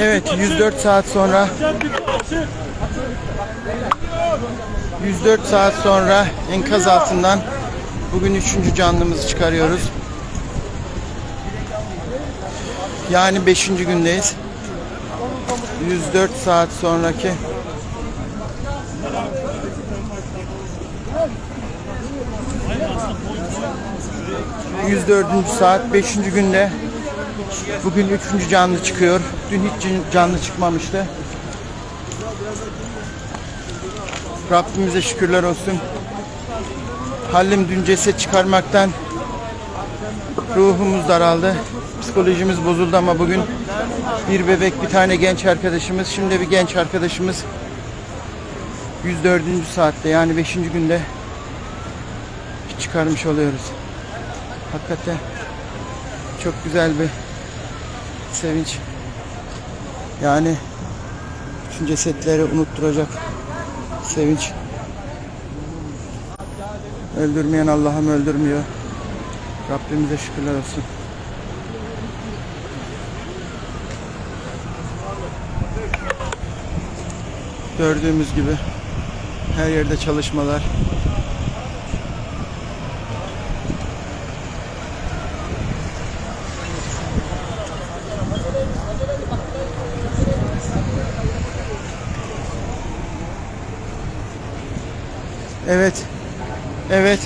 Evet 104 saat sonra 104 saat sonra enkaz altından bugün üçüncü canlımızı çıkarıyoruz. Yani 5. gündeyiz. 104 saat sonraki ...104. saat 5. günde... ...bugün 3. canlı çıkıyor. Dün hiç canlı çıkmamıştı. Rabbimize şükürler olsun. Halim dün ceset çıkarmaktan... ...ruhumuz daraldı. Psikolojimiz bozuldu ama bugün... ...bir bebek, bir tane genç arkadaşımız... ...şimdi bir genç arkadaşımız... 104. saatte yani 5. günde çıkarmış oluyoruz. Hakikaten çok güzel bir sevinç. Yani bütün cesetleri unutturacak sevinç. Öldürmeyen Allah'ım öldürmüyor. Rabbimize şükürler olsun. Gördüğümüz gibi her yerde çalışmalar. Evet. Evet.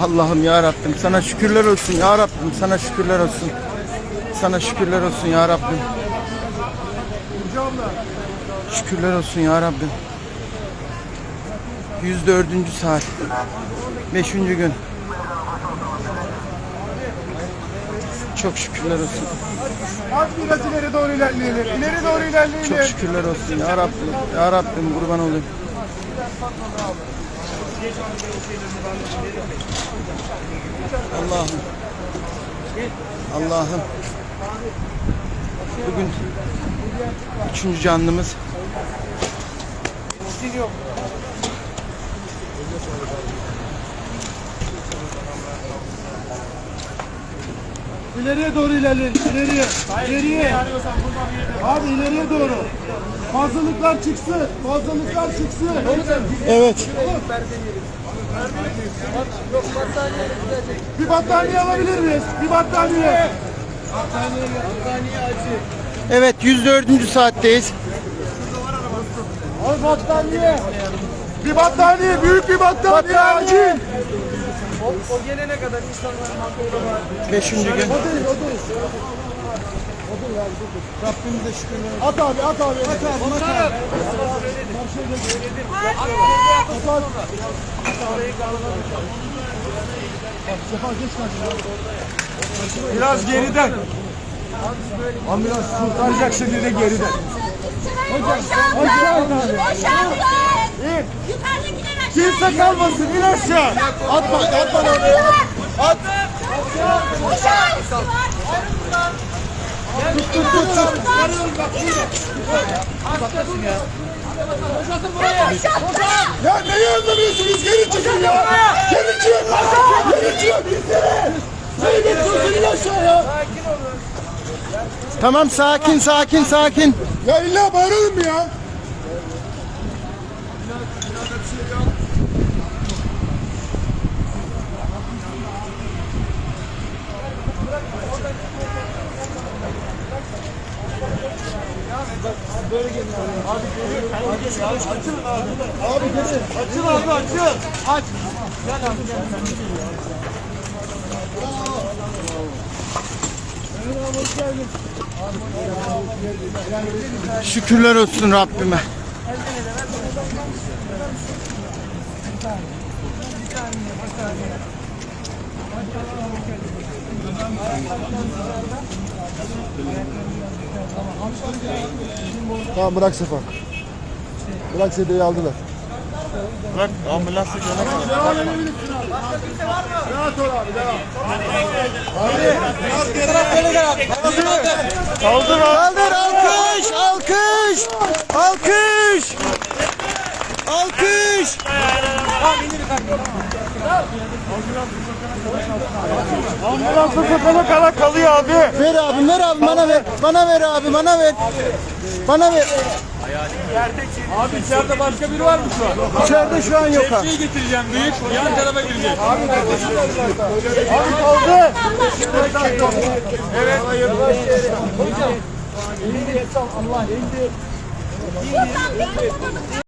Allah'ım ya Rabbim sana şükürler olsun ya Rabbim sana şükürler olsun. Sana şükürler olsun ya Rabbim. Şükürler olsun ya Rabbim. 104. saat. 5. gün. Çok şükürler olsun. Az biraz ileri doğru ilerleyelim. İleri doğru ilerleyelim. Çok şükürler olsun ya Rabbim. Ya Rabbim kurban olayım. Allah'ım. Allah'ım. Bugün üçüncü canlımız. İleriye doğru ilerleyelim. İleriye. İleriye. Abi ileriye doğru. Fazlalıklar çıksın. Fazlalıklar çıksın. Evet. Bir battaniye alabilir miyiz? Bir battaniye. Evet 104. saatteyiz. Al battaniye. Bir battaniye. Büyük bir battaniye. Acil. Beşinci gün. O değil, o değil. Rabbimize şükürler. At abi, at abi. At abi, at abi. Biraz geriden. Ambulans kurtaracak şekilde geriden. Aşağı in abi. İn. Kimse kalmasın, in aşağı. Atma, atma oraya. At. Ya neyi anlamıyorsunuz? Geri çıkın ya. Geri çık. Geri çık. Gitsene. Neyi bekliyorsun? İn aşağıya. Tamam sakin sakin sakin. Ya illa bağıralım Şükürler olsun Rabbime. Tamam bırak Sefa. Bırak sedeyi aldılar. Bırak ambulansı gene Devam edebilirsin abi. Rahat ol abi devam. Kaldır Kaldır alkış alkış alkış alkış Ambulansa sokana kala kalıyor abi. Ver abi ver abi bana ver. Bana ver abi bana ver. Bana ver. Abi içeride başka biri var mı şu an? İçeride şu an yok abi. Şeyi getireceğim büyük. Yan tarafa girecek. Abi kaldı. Buradan bir kapatamadım.